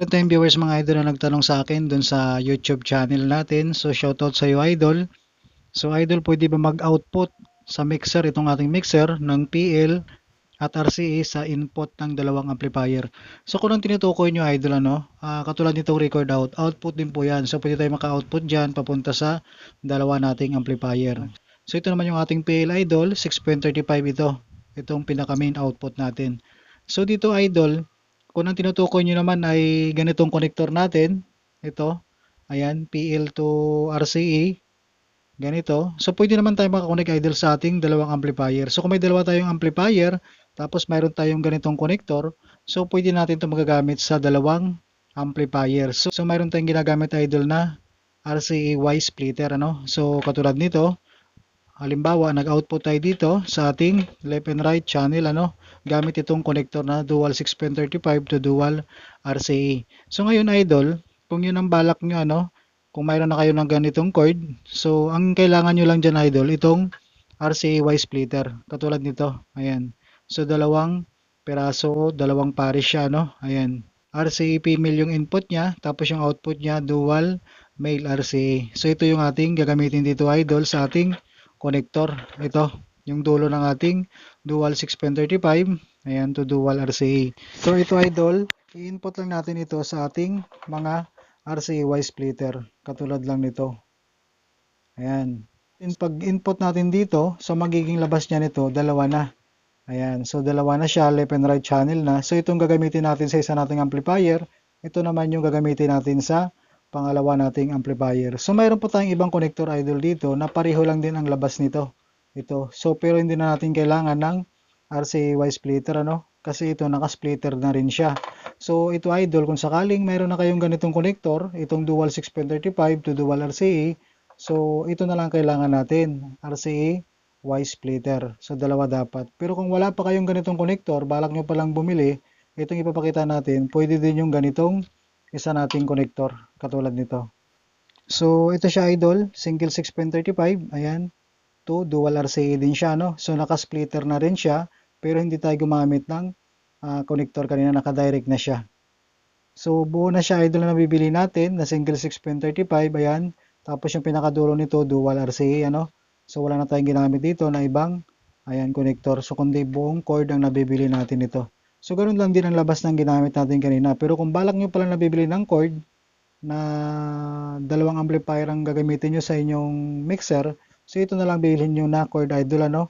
Meron tayong viewers mga idol na nagtanong sa akin dun sa YouTube channel natin. So shoutout sa iyo idol. So idol, pwede ba mag-output sa mixer itong ating mixer ng PL at RCA sa input ng dalawang amplifier. So kung ang tinutukoy nyo idol ano, ah, katulad nitong record out, output din po yan. So pwede tayo maka-output dyan papunta sa dalawa nating amplifier. So ito naman yung ating PL idol, 6.35 ito. Itong pinaka main output natin. So dito idol, kung ang tinutukoy nyo naman ay ganitong connector natin, ito, ayan, PL to RCA, ganito. So, pwede naman tayo makakonect idol sa ating dalawang amplifier. So, kung may dalawa tayong amplifier, tapos mayroon tayong ganitong connector, so pwede natin ito magagamit sa dalawang amplifier. So, so mayroon tayong ginagamit idol na RCA Y splitter, ano? So, katulad nito, halimbawa, nag-output tayo dito sa ating left and right channel, ano? Gamit itong connector na dual 6.35 to dual RCA. So, ngayon idol, kung yun ang balak nyo, ano? Kung mayroon na kayo ng ganitong cord, so, ang kailangan nyo lang dyan idol, itong RCA Y splitter. Katulad nito, ayan. So, dalawang peraso, dalawang pares siya, no? Ayan. RCA female yung input niya, tapos yung output niya dual male RCA. So, ito yung ating gagamitin dito idol sa ating connector. Ito, yung dulo ng ating dual 6.35, ayan, to dual RCA. So, ito idol, i-input lang natin ito sa ating mga RCA Y splitter. Katulad lang nito. Ayan. In, pag input natin dito, so magiging labas niya nito, dalawa na. Ayan, so dalawa na siya, left and right channel na. So itong gagamitin natin sa isa nating amplifier, ito naman yung gagamitin natin sa pangalawa nating amplifier. So mayroon po tayong ibang connector idol dito na pareho lang din ang labas nito. Ito. So pero hindi na natin kailangan ng RCA Y splitter ano kasi ito naka-splitter na rin siya. So ito idol kung sakaling mayroon na kayong ganitong connector, itong dual 6.35 to dual RCA, so ito na lang kailangan natin, RCA Y splitter. So dalawa dapat. Pero kung wala pa kayong ganitong connector, balak nyo palang bumili, itong ipapakita natin, pwede din yung ganitong isa nating connector katulad nito. So ito siya idol, single 6.35, ayan, to dual RCA din siya no. So naka-splitter na rin siya, pero hindi tayo gumamit ng uh, connector kanina, naka-direct na siya. So buo na siya idol na nabibili natin na single 6.35, ayan. Tapos yung pinakadulo nito dual RCA ano. So wala na tayong ginamit dito na ibang ayan connector. So kundi buong cord ang nabibili natin ito. So ganoon lang din ang labas ng ginamit natin kanina. Pero kung balak nyo pala nabibili ng cord na dalawang amplifier ang gagamitin nyo sa inyong mixer, so ito na lang bilhin nyo na cord idol ano.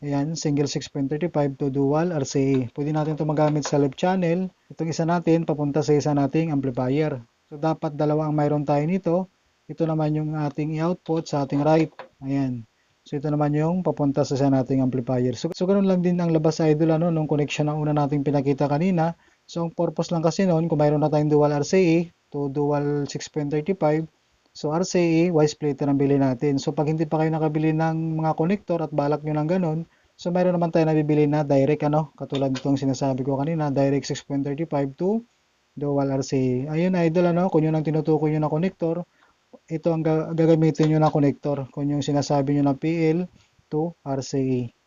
Ayan, single 6.35 to dual RCA. Pwede natin ito magamit sa left channel. Itong isa natin papunta sa isa nating amplifier. So dapat dalawa ang mayroon tayo nito. Ito naman yung ating i-output sa ating right. Ayan. So ito naman yung papunta sa nating amplifier. So, so ganun lang din ang labas idol ano, nung connection na una nating pinakita kanina. So ang purpose lang kasi noon, kung mayroon na tayong dual RCA to dual 6.35, so RCA, Y splitter ang bili natin. So pag hindi pa kayo nakabili ng mga connector at balak nyo ng ganun, so mayroon naman tayo nabibili na direct ano, katulad nitong sinasabi ko kanina, direct 6.35 to dual RCA. Ayun idol ano, kung yun ang tinutukoy nyo na connector, ito ang gagamitin nyo na connector kung yung sinasabi nyo na PL to RCA.